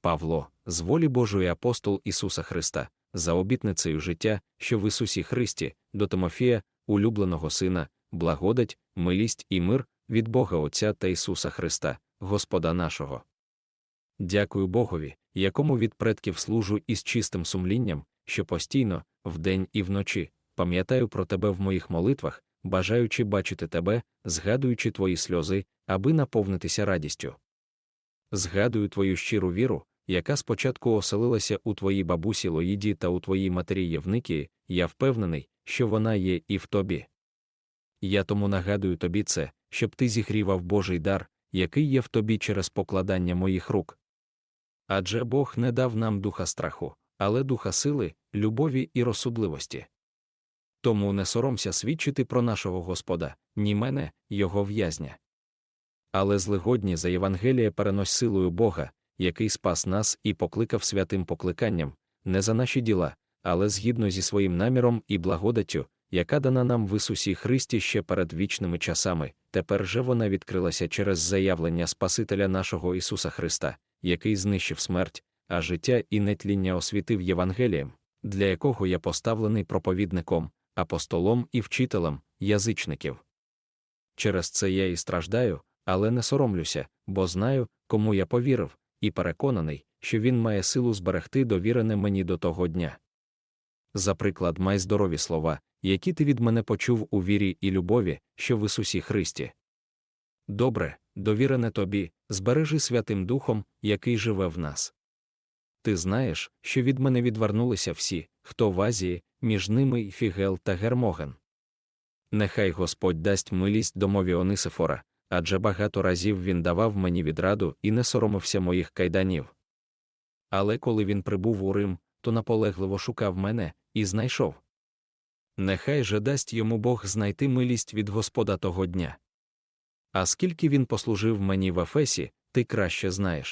Павло, з волі Божої апостол Ісуса Христа, за обітницею життя, що в Ісусі Христі, до Тимофія, улюбленого Сина, благодать, милість і мир від Бога Отця та Ісуса Христа, Господа нашого. Дякую Богові, якому від предків служу із чистим сумлінням, що постійно, вдень і вночі, пам'ятаю про тебе в моїх молитвах, бажаючи бачити тебе, згадуючи твої сльози, аби наповнитися радістю. Згадую твою щиру віру, яка спочатку оселилася у твоїй бабусі Лоїді та у твоїй матері Євникії, я впевнений, що вона є і в тобі. Я тому нагадую тобі це, щоб ти зігрівав Божий дар, який є в тобі через покладання моїх рук. Адже Бог не дав нам духа страху, але духа сили, любові і розсудливості. Тому не соромся свідчити про нашого Господа, ні мене, його в'язня. Але злигодні за Євангеліє перенось силою Бога, який спас нас і покликав святим покликанням, не за наші діла, але згідно зі своїм наміром і благодаттю, яка дана нам в Ісусі Христі ще перед вічними часами, тепер же вона відкрилася через заявлення Спасителя нашого Ісуса Христа, який знищив смерть, а життя і нетління освітив Євангелієм, для якого я поставлений проповідником, апостолом і вчителем язичників. Через це я і страждаю, але не соромлюся, бо знаю, кому я повірив, і переконаний, що він має силу зберегти довірене мені до того дня. За приклад, май здорові слова, які ти від мене почув у вірі і любові, що в Ісусі Христі. Добре, довірене тобі, збережи Святим Духом, який живе в нас. Ти знаєш, що від мене відвернулися всі, хто в Азії, між ними й Фігел та Гермоген. Нехай Господь дасть милість домові Онисифора, адже багато разів він давав мені відраду і не соромився моїх кайданів. Але коли він прибув у Рим, то наполегливо шукав мене і знайшов. Нехай же дасть йому Бог знайти милість від Господа того дня. А скільки він послужив мені в Ефесі, ти краще знаєш.